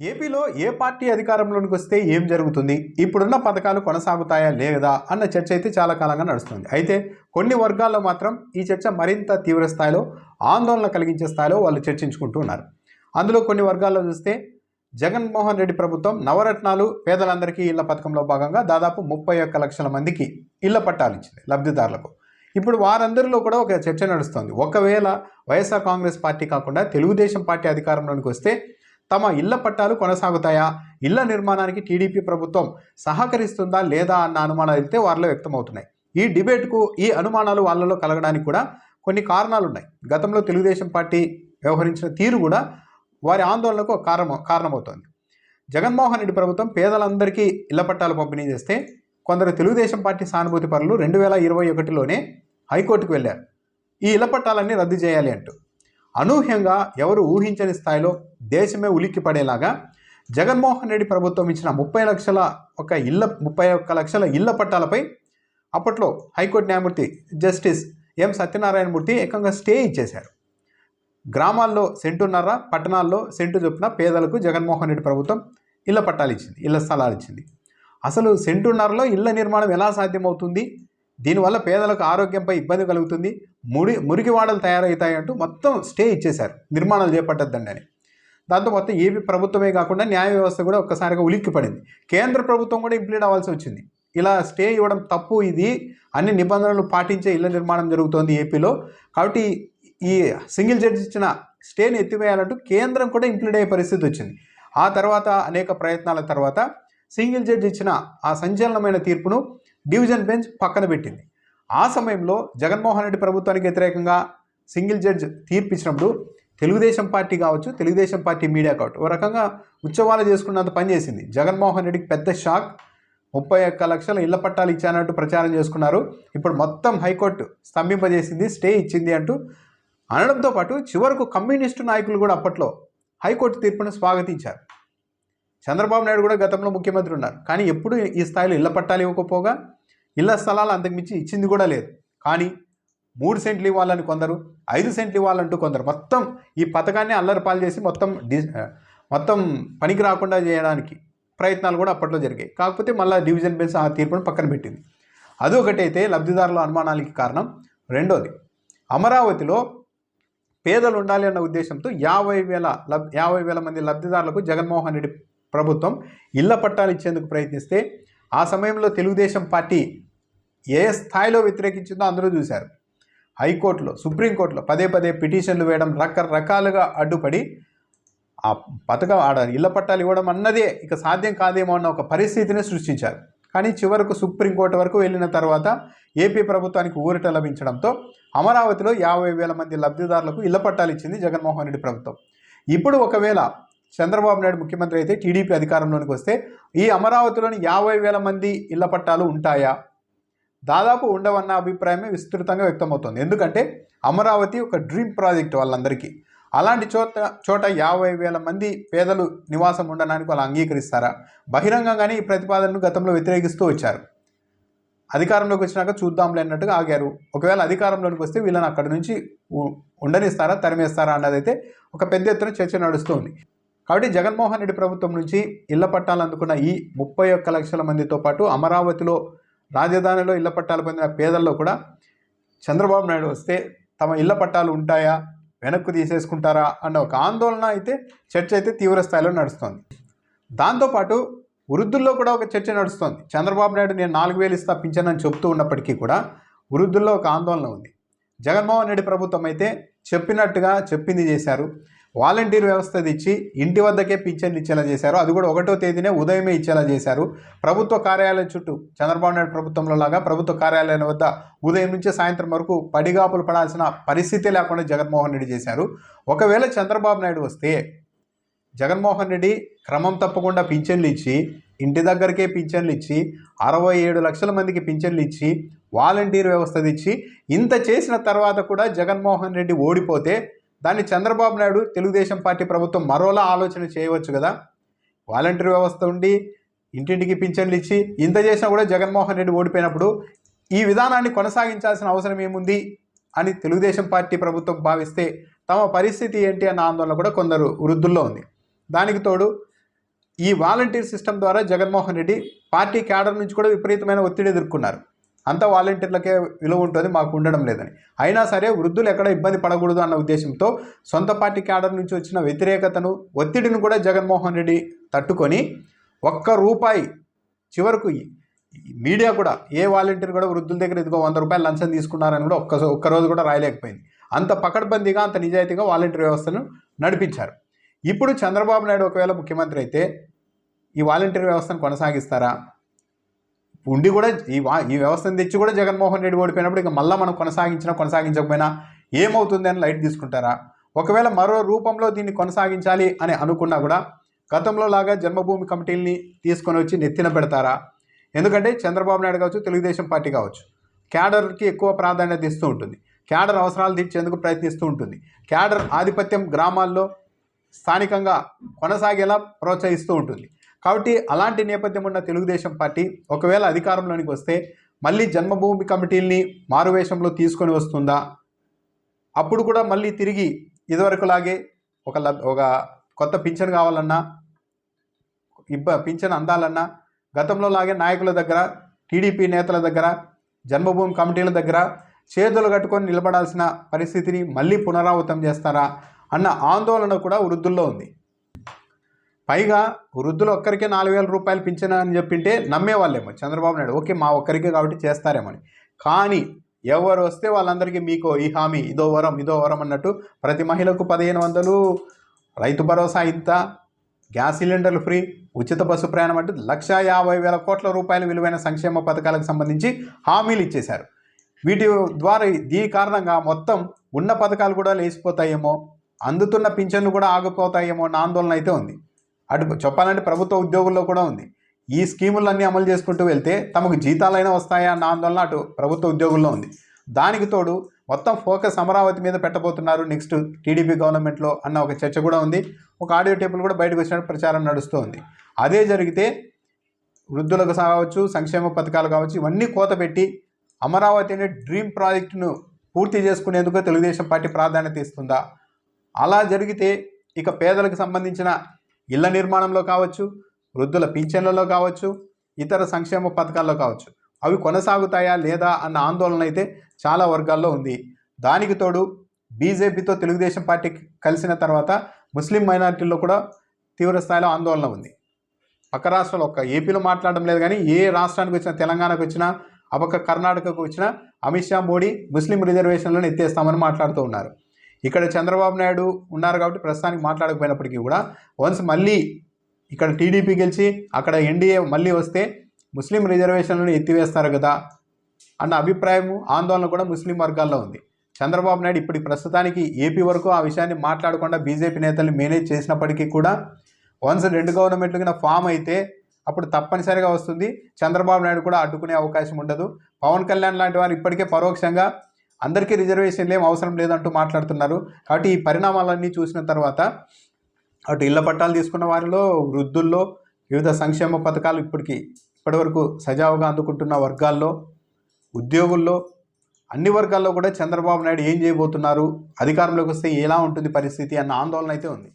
ఏపీలో ఏ పార్టీ అధికారంలోనికి వస్తే ఏం జరుగుతుంది? ఇప్పుడున్న పథకాలు కొనసాగుతాయా లేదా? అన్న చర్చ అయితే చాలా కాలంగా నడుస్తుంది. అయితే కొన్ని వర్గాల్లో మాత్రం ఈ చర్చ మరింత తీవ్ర స్థాయిలో ఆందోళన కలిగించే స్థాయిలో వాళ్ళు చర్చించుకుంటూ ఉన్నారు. అందులో కొన్ని వర్గాల్లో చూస్తే జగన్మోహన్ రెడ్డి ప్రభుత్వం నవరత్నాలు పేదలందరికీ ఇళ్ళ పథకంలో భాగంగా దాదాపు ముప్పై ఒక్క లక్షల మందికి ఇళ్ళ పట్టాలు ఇచ్చింది లబ్ధిదారులకు. ఇప్పుడు వారందరిలో కూడా ఒక చర్చ నడుస్తోంది. ఒకవేళ వైఎస్ఆర్ కాంగ్రెస్ పార్టీ కాకుండా తెలుగుదేశం పార్టీ అధికారంలోనికి వస్తే తమ ఇళ్ళ పట్టాలు కొనసాగుతాయా? ఇళ్ళ నిర్మాణానికి టీడీపీ ప్రభుత్వం సహకరిస్తుందా లేదా అన్న అనుమానాలు అయితే వారిలో వ్యక్తమవుతున్నాయి. ఈ డిబేట్కు ఈ అనుమానాలు వాళ్ళలో కలగడానికి కూడా కొన్ని కారణాలు ఉన్నాయి గతంలో తెలుగుదేశం పార్టీ వ్యవహరించిన తీరు కూడా వారి ఆందోళనకు ఒక కారణం కారణమవుతోంది. జగన్మోహన్ రెడ్డి ప్రభుత్వం పేదలందరికీ ఇళ్ళ పట్టాలు పంపిణీ చేస్తే కొందరు తెలుగుదేశం పార్టీ సానుభూతి పరులు రెండు వేల ఇరవై ఒకటిలోనే హైకోర్టుకు వెళ్ళారు. ఈ ఇళ్ళ పట్టాలన్నీ రద్దు చేయాలి అంటూ అనూహ్యంగా ఎవరు ఊహించని స్థాయిలో దేశమే ఉలిక్కి పడేలాగా జగన్మోహన్ రెడ్డి ప్రభుత్వం ఇచ్చిన ముప్పై లక్షల ఒక ఇళ్ళ ముప్పై ఒక్క లక్షల ఇళ్ళ పట్టాలపై అప్పట్లో హైకోర్టు న్యాయమూర్తి జస్టిస్ ఎం సత్యనారాయణమూర్తి ఏకంగా స్టే ఇచ్చేశారు. గ్రామాల్లో సెంటున్నర పట్టణాల్లో సెంటు చొప్పున పేదలకు జగన్మోహన్ రెడ్డి ప్రభుత్వం ఇళ్ళ పట్టాలు ఇచ్చింది ఇళ్ళ స్థలాలు ఇచ్చింది. అసలు సెంటున్నరలో ఇళ్ళ నిర్మాణం ఎలా సాధ్యమవుతుంది? దీనివల్ల పేదలకు ఆరోగ్యంపై ఇబ్బంది కలుగుతుంది. ముడి మురికి వాడలు తయారవుతాయంటూ మొత్తం స్టే ఇచ్చేశారు. నిర్మాణాలు చేపట్టద్దండి అని. దాంతో మొత్తం ఏపీ ప్రభుత్వమే కాకుండా న్యాయ వ్యవస్థ కూడా ఒక్కసారిగా ఉలిక్కి పడింది కేంద్ర ప్రభుత్వం కూడా ఇంప్లీట్ అవ్వాల్సి వచ్చింది. ఇలా స్టే ఇవ్వడం తప్పు ఇది అన్ని నిబంధనలు పాటించే ఇళ్ళ నిర్మాణం జరుగుతోంది ఏపీలో. కాబట్టి ఈ సింగిల్ జడ్జి ఇచ్చిన స్టేని ఎత్తివేయాలంటూ కేంద్రం కూడా ఇంప్లీట్ అయ్యే పరిస్థితి వచ్చింది. ఆ తర్వాత అనేక ప్రయత్నాల తర్వాత సింగిల్ జడ్జి ఇచ్చిన ఆ సంచలనమైన తీర్పును డివిజన్ బెంచ్ పక్కన పెట్టింది. ఆ సమయంలో జగన్మోహన్ రెడ్డి ప్రభుత్వానికి వ్యతిరేకంగా సింగిల్ జడ్జ్ తీర్పిచ్చినప్పుడు తెలుగుదేశం పార్టీ కావచ్చు తెలుగుదేశం పార్టీ మీడియా కావచ్చు ఓ రకంగా ఉత్సవాలు చేసుకున్నంత పని చేసింది. జగన్మోహన్ రెడ్డికి పెద్ద షాక్. ముప్పై ఒక్క లక్షల ఇళ్ళ పట్టాలు ఇచ్చానంటూ ప్రచారం చేసుకున్నారు. ఇప్పుడు మొత్తం హైకోర్టు స్తంభింపజేసింది స్టే ఇచ్చింది అంటూ అనడంతో పాటు చివరకు కమ్యూనిస్టు నాయకులు కూడా అప్పట్లో హైకోర్టు తీర్పును స్వాగతించారు. చంద్రబాబు నాయుడు కూడా గతంలో ముఖ్యమంత్రి ఉన్నారు. కానీ ఎప్పుడు ఈ స్థాయిలో ఇళ్ళ పట్టాలు ఇవ్వకపోగా ఇళ్ళ స్థలాలు అంతకుమించి ఇచ్చింది కూడా లేదు. కానీ మూడు సెంట్లు ఇవ్వాలని కొందరు ఐదు సెంట్లు ఇవ్వాలంటూ కొందరు మొత్తం ఈ పథకాన్ని అల్లరిపాలు చేసి మొత్తం డి మొత్తం పనికి రాకుండా చేయడానికి ప్రయత్నాలు కూడా అప్పట్లో జరిగాయి. కాకపోతే మళ్ళీ డివిజన్ బెంచ్ ఆ తీర్పును పక్కన పెట్టింది. అదొకటైతే లబ్ధిదారుల అనుమానాలకి కారణం రెండోది అమరావతిలో పేదలు ఉండాలి అన్న ఉద్దేశంతో యాభై వేల లబ్ యాభై వేల మంది లబ్ధిదారులకు జగన్మోహన్ రెడ్డి ప్రభుత్వం ఇళ్ళ పట్టాలు ఇచ్చేందుకు ప్రయత్నిస్తే ఆ సమయంలో తెలుగుదేశం పార్టీ ఏ స్థాయిలో వ్యతిరేకించిందో అందరూ చూశారు. హైకోర్టులో సుప్రీంకోర్టులో పదే పదే పిటిషన్లు వేయడం రకరకాలుగా అడ్డుపడి ఆ పథకం ఆడ ఇళ్ళ పట్టాలు ఇవ్వడం అన్నదే ఇక సాధ్యం కాదేమో అన్న ఒక పరిస్థితిని సృష్టించారు. కానీ చివరకు సుప్రీంకోర్టు వరకు వెళ్ళిన తర్వాత ఏపీ ప్రభుత్వానికి ఊరట లభించడంతో అమరావతిలో యాభై వేల మంది లబ్ధిదారులకు ఇళ్ళ పట్టాలు ఇచ్చింది జగన్మోహన్ రెడ్డి ప్రభుత్వం. ఇప్పుడు ఒకవేళ చంద్రబాబు నాయుడు ముఖ్యమంత్రి అయితే టీడీపీ అధికారంలోనికి వస్తే ఈ అమరావతిలోని యాభై వేల మంది ఇళ్ళ పట్టాలు ఉంటాయా? దాదాపు ఉండవన్న అభిప్రాయమే విస్తృతంగా వ్యక్తమవుతుంది. ఎందుకంటే అమరావతి ఒక డ్రీమ్ ప్రాజెక్ట్ వాళ్ళందరికీ. అలాంటి చోట చోట యాభై వేల మంది పేదలు నివాసం ఉండడానికి వాళ్ళు అంగీకరిస్తారా? బహిరంగంగానే ఈ ప్రతిపాదనను గతంలో వ్యతిరేకిస్తూ వచ్చారు. అధికారంలోకి వచ్చినాక చూద్దాంలే అన్నట్టుగా ఆగారు. ఒకవేళ అధికారంలోకి వస్తే వీళ్ళని అక్కడి నుంచి ఉండనిస్తారా తరిమేస్తారా అన్నదైతే ఒక పెద్ద ఎత్తున చర్చ నడుస్తుంది. కాబట్టి జగన్మోహన్ రెడ్డి ప్రభుత్వం నుంచి ఇళ్ళ పట్టాలు అందుకున్న ఈ ముప్పై ఒక్క లక్షల మందితో పాటు అమరావతిలో రాజధానిలో ఇళ్ళ పట్టాలు పొందిన పేదల్లో కూడా చంద్రబాబు నాయుడు వస్తే తమ ఇళ్ళ పట్టాలు ఉంటాయా? వెనక్కు తీసేసుకుంటారా? అన్న ఒక ఆందోళన అయితే చర్చ అయితే తీవ్ర స్థాయిలో నడుస్తోంది. దాంతోపాటు వృద్ధుల్లో కూడా ఒక చర్చ నడుస్తోంది. చంద్రబాబు నాయుడు నేను నాలుగు వేలు ఇస్తా పింఛనని చెప్తూ ఉన్నప్పటికీ కూడా వృద్ధుల్లో ఒక ఆందోళన ఉంది. జగన్మోహన్ రెడ్డి ప్రభుత్వం అయితే చెప్పినట్టుగా చెప్పింది చేశారు. వాలంటీర్ వ్యవస్థ తెచ్చి ఇంటి వద్దకే పింఛన్లు ఇచ్చేలా చేశారు. అది కూడా ఒకటో తేదీనే ఉదయమే ఇచ్చేలా చేశారు. ప్రభుత్వ కార్యాలయం చుట్టూ చంద్రబాబు నాయుడు ప్రభుత్వంలో లాగా ప్రభుత్వ కార్యాలయం వద్ద ఉదయం నుంచి సాయంత్రం వరకు పడిగాపులు పడాల్సిన పరిస్థితి లేకుండా జగన్మోహన్ రెడ్డి చేశారు. ఒకవేళ చంద్రబాబు నాయుడు వస్తే జగన్మోహన్ రెడ్డి క్రమం తప్పకుండా పింఛన్లు ఇచ్చి ఇంటి దగ్గరకే పింఛన్లు ఇచ్చి అరవై ఏడు లక్షల మందికి పింఛన్లు ఇచ్చి వాలంటీర్ వ్యవస్థ ఇచ్చి ఇంత చేసిన తర్వాత కూడా జగన్మోహన్ రెడ్డి ఓడిపోతే దాన్ని చంద్రబాబు నాయుడు తెలుగుదేశం పార్టీ ప్రభుత్వం మరోలా ఆలోచన చేయవచ్చు కదా? వాలంటీర్ వ్యవస్థ ఉండి ఇంటింటికి పింఛన్లు ఇచ్చి ఇంత చేసినా కూడా జగన్మోహన్ రెడ్డి ఓడిపోయినప్పుడు ఈ విధానాన్ని కొనసాగించాల్సిన అవసరం ఏముంది అని తెలుగుదేశం పార్టీ ప్రభుత్వం భావిస్తే తమ పరిస్థితి ఏంటి అన్న ఆందోళన కూడా కొందరు వృద్ధుల్లో ఉంది. దానికి తోడు ఈ వాలంటీర్ సిస్టమ్ ద్వారా జగన్మోహన్ రెడ్డి పార్టీ క్యాడర్ నుంచి కూడా విపరీతమైన ఒత్తిడి ఎదుర్కొన్నారు. అంతా వాలంటీర్లకే విలువ ఉంటుంది మాకు ఉండడం లేదని. అయినా సరే వృద్ధులు ఎక్కడ ఇబ్బంది పడకూడదు అన్న ఉద్దేశంతో సొంత పార్టీ క్యాడర్ నుంచి వచ్చిన వ్యతిరేకతను ఒత్తిడిని కూడా జగన్మోహన్ రెడ్డి తట్టుకొని ఒక్క రూపాయి చివరకు మీడియా కూడా ఏ వాలంటీర్ కూడా వృద్ధుల దగ్గర ఇదిగో వంద రూపాయలు లంచం తీసుకున్నారని కూడా ఒక్క ఒక్క రోజు కూడా రాయలేకపోయింది. అంత పకడ్బందీగా అంత నిజాయితీగా వాలంటీర్ వ్యవస్థను నడిపించారు. ఇప్పుడు చంద్రబాబు నాయుడు ఒకవేళ ముఖ్యమంత్రి అయితే ఈ వాలంటీర్ వ్యవస్థను కొనసాగిస్తారా? ఉండి కూడా ఈ వా ఈ వ్యవస్థను తెచ్చి కూడా జగన్మోహన్ రెడ్డి ఓడిపోయినప్పుడు ఇక మళ్ళీ మనం కొనసాగించినా కొనసాగించకపోయినా ఏమవుతుంది అని లైట్ తీసుకుంటారా? ఒకవేళ మరో రూపంలో దీన్ని కొనసాగించాలి అని అనుకున్నా కూడా గతంలో లాగా జన్మభూమి కమిటీల్ని తీసుకొని వచ్చి నెత్తిన పెడతారా? ఎందుకంటే చంద్రబాబు నాయుడు కావచ్చు తెలుగుదేశం పార్టీ కావచ్చు క్యాడర్కి ఎక్కువ ప్రాధాన్యత ఇస్తూ ఉంటుంది. క్యాడర్ అవసరాలు తీర్చేందుకు ప్రయత్నిస్తూ ఉంటుంది. క్యాడర్ ఆధిపత్యం గ్రామాల్లో స్థానికంగా కొనసాగేలా ప్రోత్సహిస్తూ ఉంటుంది. కాబట్టి అలాంటి నేపథ్యం ఉన్న తెలుగుదేశం పార్టీ ఒకవేళ అధికారంలోనికి వస్తే మళ్ళీ జన్మభూమి కమిటీల్ని మారువేషంలో తీసుకొని వస్తుందా? అప్పుడు కూడా మళ్ళీ తిరిగి ఇదివరకులాగే ఒక లబ్ ఒక కొత్త పింఛన్ కావాలన్నా ఇబ్బ పింఛన్ అందాలన్నా గతంలో లాగే నాయకుల దగ్గర టీడీపీ నేతల దగ్గర జన్మభూమి కమిటీల దగ్గర చేతులు కట్టుకొని నిలబడాల్సిన పరిస్థితిని మళ్ళీ పునరావృతం చేస్తారా అన్న ఆందోళన కూడా వృద్ధుల్లో ఉంది. పైగా వృద్ధులు ఒక్కరికే నాలుగు వేల రూపాయలు పింఛన్ అని చెప్పింటే నమ్మేవాళ్ళేమో. చంద్రబాబు నాయుడు ఓకే మా ఒక్కరికే కాబట్టి చేస్తారేమని. కానీ ఎవరు వస్తే వాళ్ళందరికీ మీకో ఈ హామీ ఇదో వరం ఇదో వరం అన్నట్టు ప్రతి మహిళకు పదిహేను వందలు రైతు భరోసా ఇంత గ్యాస్ సిలిండర్లు ఫ్రీ ఉచిత బస్సు ప్రయాణం అంటే లక్ష యాభై వేల కోట్ల రూపాయల విలువైన సంక్షేమ పథకాలకు సంబంధించి హామీలు ఇచ్చేశారు. వీటి ద్వారా దీని కారణంగా మొత్తం ఉన్న పథకాలు కూడా లేచిపోతాయేమో అందుతున్న పింఛన్లు కూడా ఆగిపోతాయేమో అన్న ఆందోళన అయితే ఉంది. అటు చెప్పాలంటే ప్రభుత్వ ఉద్యోగుల్లో కూడా ఉంది. ఈ స్కీములన్నీ అమలు చేసుకుంటూ వెళ్తే తమకు జీతాలైనా వస్తాయా అన్న ఆందోళన అటు ప్రభుత్వ ఉద్యోగుల్లో ఉంది. దానికి తోడు మొత్తం ఫోకస్ అమరావతి మీద పెట్టబోతున్నారు. నెక్స్ట్ టీడీపీ గవర్నమెంట్లో అన్న ఒక చర్చ కూడా ఉంది. ఒక ఆడియో టేపులు కూడా బయటకు వచ్చినట్టు ప్రచారం నడుస్తూ ఉంది అదే జరిగితే వృద్ధులకు కావచ్చు సంక్షేమ పథకాలు కావచ్చు ఇవన్నీ కోత పెట్టి అమరావతి అనే డ్రీమ్ ప్రాజెక్టును పూర్తి చేసుకునేందుకు తెలుగుదేశం పార్టీ ప్రాధాన్యత ఇస్తుందా? అలా జరిగితే ఇక పేదలకు సంబంధించిన ఇళ్ళ నిర్మాణంలో కావచ్చు వృద్ధుల పింఛన్లలో కావచ్చు ఇతర సంక్షేమ పథకాల్లో కావచ్చు. అవి కొనసాగుతాయా లేదా అన్న ఆందోళన అయితే చాలా వర్గాల్లో ఉంది. దానికి తోడు బీజేపీతో తెలుగుదేశం పార్టీ కలిసిన తర్వాత ముస్లిం మైనారిటీల్లో కూడా తీవ్ర స్థాయిలో ఆందోళన ఉంది. పక్క రాష్ట్రాలు ఒక్క ఏపీలో మాట్లాడడం లేదు కానీ ఏ రాష్ట్రానికి వచ్చినా తెలంగాణకు వచ్చినా అపక్క కర్ణాటకకు వచ్చినా అమిత్ షా మోడీ ముస్లిం రిజర్వేషన్లను ఎత్తేస్తామని మాట్లాడుతూ ఉన్నారు. ఇక్కడ చంద్రబాబు నాయుడు ఉన్నారు కాబట్టి ప్రస్తుతానికి మాట్లాడకపోయినప్పటికీ కూడా వన్స్ మళ్ళీ ఇక్కడ టీడీపీ గెలిచి అక్కడ ఎన్డీఏ మళ్ళీ వస్తే ముస్లిం రిజర్వేషన్లను ఎత్తివేస్తారు కదా అన్న అభిప్రాయం ఆందోళన కూడా ముస్లిం వర్గాల్లో ఉంది. చంద్రబాబు నాయుడు ఇప్పటి ప్రస్తుతానికి ఏపీ వరకు ఆ విషయాన్ని మాట్లాడకుండా బీజేపీ నేతల్ని మేనేజ్ చేసినప్పటికీ కూడా వన్స్ రెండు గవర్నమెంట్లు కింద ఫామ్ అయితే అప్పుడు తప్పనిసరిగా వస్తుంది. చంద్రబాబు నాయుడు కూడా అడ్డుకునే అవకాశం ఉండదు. పవన్ కళ్యాణ్ లాంటి వారు ఇప్పటికే పరోక్షంగా అందరికీ రిజర్వేషన్లు ఏం అవసరం లేదంటూ మాట్లాడుతున్నారు. కాబట్టి ఈ పరిణామాలన్నీ చూసిన తర్వాత అటు ఇళ్ళ పట్టాలు తీసుకున్న వారిలో వృద్ధుల్లో వివిధ సంక్షేమ పథకాలు ఇప్పటికీ ఇప్పటివరకు సజావుగా అందుకుంటున్న వర్గాల్లో ఉద్యోగుల్లో అన్ని వర్గాల్లో కూడా చంద్రబాబు నాయుడు ఏం చేయబోతున్నారు? అధికారంలోకి వస్తే ఎలా ఉంటుంది పరిస్థితి అన్న ఆందోళన అయితే ఉంది.